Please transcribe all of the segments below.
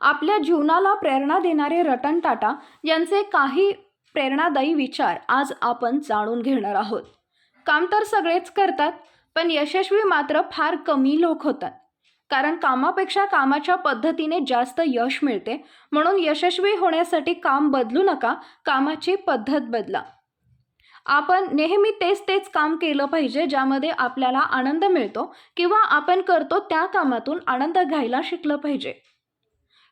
आपल्या जीवनाला प्रेरणा देणारे रतन टाटा यांचे काही प्रेरणादायी विचार आज आपण जाणून घेणार आहोत. काम तर सगळेच करतात पण यशस्वी मात्र फार कमी लोक होतात. कारण कामापेक्षा कामाच्या पद्धतीने जास्त यश मिळते म्हणून यशस्वी होण्यासाठी काम बदलू नका कामाची पद्धत बदला. आपण नेहमी तेच तेच काम केलं पाहिजे ज्यामध्ये आपल्याला आनंद मिळतो किंवा आपण करतो त्या कामातून आनंद घ्यायला शिकलं पाहिजे.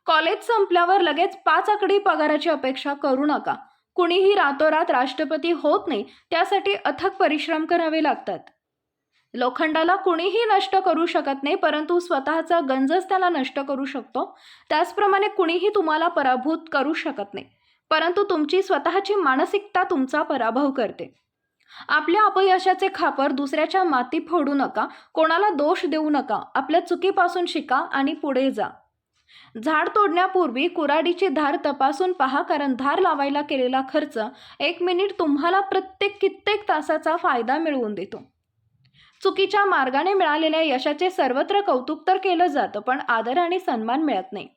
कॉलेज संपल्यावर लगेच पाच आकडी पगाराची अपेक्षा करू नका. कुणीही रातोरात राष्ट्रपती होत नाही त्यासाठी अथक परिश्रम करावे लागतात. लोखंडाला कुणीही नष्ट करू शकत नाही परंतु स्वतःचा गंजच त्याला नष्ट करू शकतो. त्याचप्रमाणे कुणीही तुम्हाला पराभूत करू शकत नाही परंतु तुमची स्वतःची मानसिकता तुमचा पराभव करते. आपल्या अपयशाचे खापर दुसऱ्याच्या माती फोडू नका कोणाला दोष देऊ नका आपल्या चुकीपासून शिका आणि पुढे जा. झाड तोडण्यापूर्वी कुराडीची धार तपासून पहा कारण धार लावायला केलेला खर्च एक मिनिट तुम्हाला प्रत्येक कित्येक तासाचा फायदा मिळवून देतो. चुकीच्या मार्गाने मिळालेल्या यशाचे सर्वत्र कौतुक तर केलं जातं पण आदर आणि सन्मान मिळत नाही.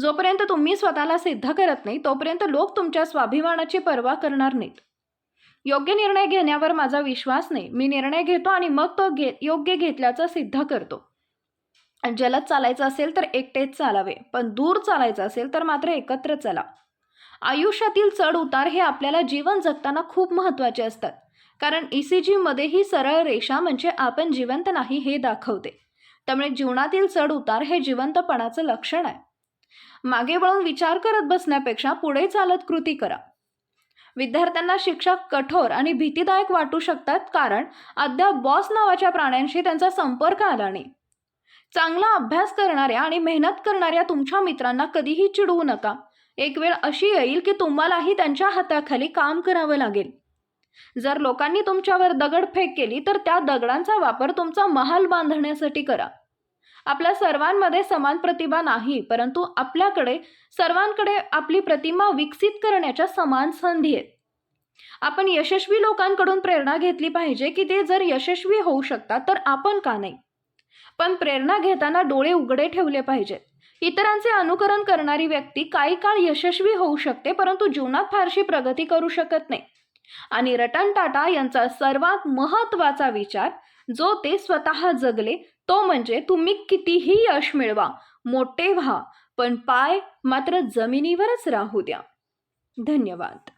जोपर्यंत तुम्ही स्वतःला सिद्ध करत नाही तोपर्यंत लोक तुमच्या स्वाभिमानाची पर्वा करणार नाहीत. योग्य निर्णय घेण्यावर माझा विश्वास नाही. मी निर्णय घेतो आणि मग तो घे योग्य घेतल्याचं सिद्ध करतो. जलद चालायचं असेल तर एकटेच चालावे पण दूर चालायचं असेल तर मात्र एकत्र चला. आयुष्यातील चढ उतार हे आपल्याला जीवन जगताना खूप महत्त्वाचे असतात. कारण ई सी जीमध्ये ही सरळ रेषा म्हणजे आपण जिवंत नाही हे दाखवते. त्यामुळे जीवनातील चढ उतार हे जिवंतपणाचं लक्षण आहे. मागे वळून विचार करत बसण्यापेक्षा पुढे चालत कृती करा. विद्यार्थ्यांना शिक्षक कठोर आणि भीतीदायक वाटू शकतात कारण अद्याप बॉस नावाच्या प्राण्यांशी त्यांचा संपर्क आला नाही. चांगला अभ्यास करणाऱ्या आणि मेहनत करणाऱ्या तुमच्या मित्रांना कधीही चिडवू नका. एक वेळ अशी येईल की तुम्हालाही त्यांच्या हाताखाली काम करावं लागेल. जर लोकांनी तुमच्यावर दगडफेक केली तर त्या दगडांचा वापर तुमचा महाल बांधण्यासाठी करा. आपल्या सर्वांमध्ये समान प्रतिभा नाही परंतु आपल्याकडे सर्वांकडे आपली प्रतिमा विकसित करण्याच्या समान संधी आहेत. आपण यशस्वी लोकांकडून प्रेरणा घेतली पाहिजे की ते जर यशस्वी होऊ शकतात तर आपण का नाही? पण प्रेरणा घेताना डोळे उघडे ठेवले पाहिजेत. इतरांचे अनुकरण करणारी व्यक्ती काही काळ यशस्वी होऊ शकते परंतु जीवनात फारशी प्रगती करू शकत नाही. आणि रतन टाटा यांचा सर्वात महत्त्वाचा विचार जो ते स्वतः जगले तो म्हणजे तुम्ही कितीही यश मिळवा मोठे व्हा पण पाय मात्र जमिनीवरच राहू द्या. धन्यवाद.